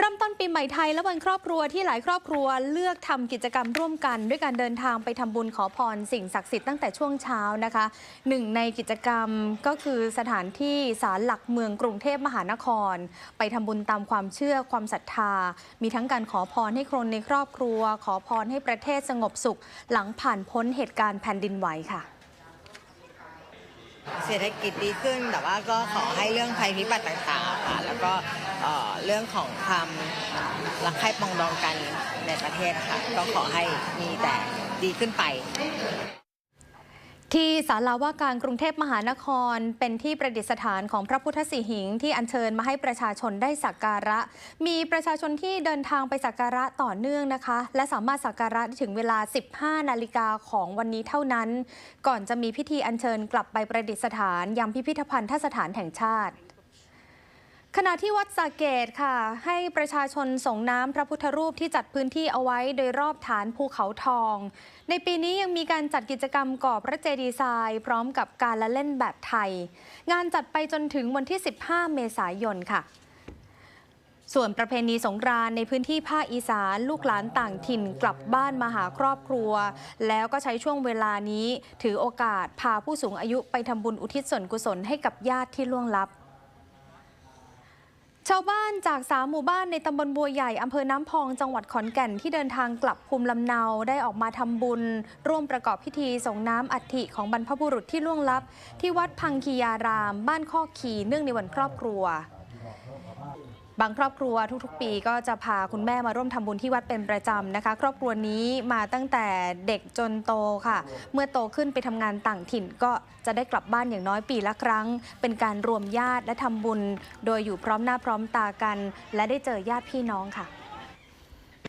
เริ่มต้นปีใหม่ไทยและวันครอบครัวที่หลายครอบครัวเลือกทำกิจกรรมร่วมกัน ด้วยการเดินทางไปทำบุญขอพรสิ่งศักดิ์สิทธิ์ตั้งแต่ช่วงเช้านะคะหนึ่งในกิจกรรมก็คือสถานที่ศาลหลักเมืองกรุงเทพมหานคร ไปทำบุญตามความเชื่อความศรัทธา มีทั้งการขอพรให้คนในครอบครัว ขอพรให้ประเทศสงบสุข หลังผ่านพ้นเหตุการณ์แผ่นดินไหวค่ะ เศรษฐกิจดีขึ้น แต่ว่าก็ขอให้เรื่องภัยพิบัติต่างๆค่ะแล้วก็เอ่อเรื่องของความรักใคร่ปรองดองกันในประเทศค่ะ ก็ขอให้มีแต่ดีขึ้นไป ที่ศาลาว่าการกรุงเทพมหานคร เป็นที่ประดิษฐานของพระพุทธสีหิง ที่อัญเชิญมาให้ประชาชนได้สักการะ มีประชาชนที่เดินทางไปสักการะต่อเนื่องนะคะ และสามารถสักการะได้ถึงเวลา 15 นาฬิกาของวันนี้เท่านั้น ก่อนจะมีพิธีอัญเชิญกลับไปประดิษฐานยังพิพิธภัณฑสถานแห่งชาติ ขณะที่วัดสาเกตค่ะ ให้ประชาชนส่งน้ำพระพุทธรูปที่จัดพื้นที่เอาไว้โดยรอบฐานภูเขาทอง ในปีนี้ยังมีการจัดกิจกรรมก่อพระเจดีย์ทรายพร้อมกับการละเล่นแบบไทย งานจัดไปจนถึงวันที่ 15 เมษายนค่ะ ส่วนประเพณีสงกรานในพื้นที่ภาคอีสานลูกหลานต่างถิ่นกลับบ้านมาหาครอบครัว แล้วก็ใช้ช่วงเวลานี้ ถือโอกาสพาผู้สูงอายุไปทำบุญอุทิศส่วนกุศลให้กับญาติที่ล่วงลับ ชาวบ้านจากสามหมู่บ้านในตำบลบัวใหญ่อำเภอน้ำพองจังหวัดขอนแก่นที่เดินทางกลับภูมิลำเนาได้ออกมาทำบุญ ร่วมประกอบพิธีส่งน้ำอัฐิของบรรพบุรุษที่ล่วงลับ ที่วัดพังคียาราม บ้านข้อขีเนื่องในวันครอบครัว บางครอบครัวทุกๆ ปีก็จะพาคุณแม่มาร่วมทำบุญที่วัดเป็นประจำนะคะ ครอบครัวนี้มาตั้งแต่เด็กจนโตค่ะ เมื่อโตขึ้นไปทำงานต่างถิ่นก็จะได้กลับบ้านอย่างน้อยปีละครั้ง เป็นการรวมญาติและทำบุญ โดยอยู่พร้อมหน้าพร้อมตากัน และได้เจอญาติพี่น้องค่ะ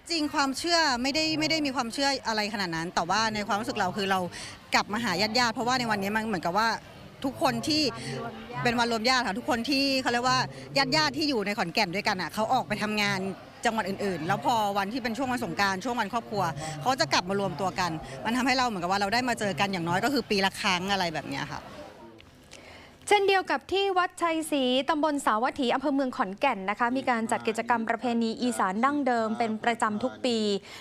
จริงความเชื่อไม่ได้ไม่ได้มีความเชื่ออะไรขนาดนั้น แต่ว่าในความรู้สึกเราคือเรากลับมาหาญาติญาติเพราะว่าในวันนี้มันเหมือนกับว่า ทุกคนที่เป็นวันรวมญาติค่ะทุกคนที่เขาเรียกว่าญาติญาติที่อยู่ในขอนแก่นด้วยกันอะเขาออกไปทำงานจังหวัดอื่นๆ แล้วพอวันที่เป็นช่วงวันสงการช่วงวันครอบครัว เขาจะกลับมารวมตัวกัน มันทำให้เราเหมือนกับว่าเราได้มาเจอกันอย่างน้อยก็คือปีละครั้งอะไรแบบนี้ค่ะ เช่นเดียวกับที่วัดชัยศรีตำบลสาวัตถีอำเภอเมืองขอนแก่นนะคะ มีการจัดกิจกรรมประเพณีอีสานดั้งเดิมเป็นประจำทุกปี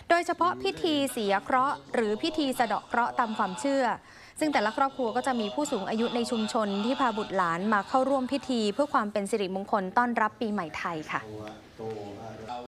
โดยเฉพาะพิธีเสียเคราะห์หรือพิธีสะเดาะเคราะห์ตามความเชื่อ ซึ่งแต่ละครอบครัวก็จะมีผู้สูงอายุในชุมชนที่พาบุตรหลานมาเข้าร่วมพิธี เพื่อความเป็นสิริมงคลต้อนรับปีใหม่ไทยค่ะตัวโตอะ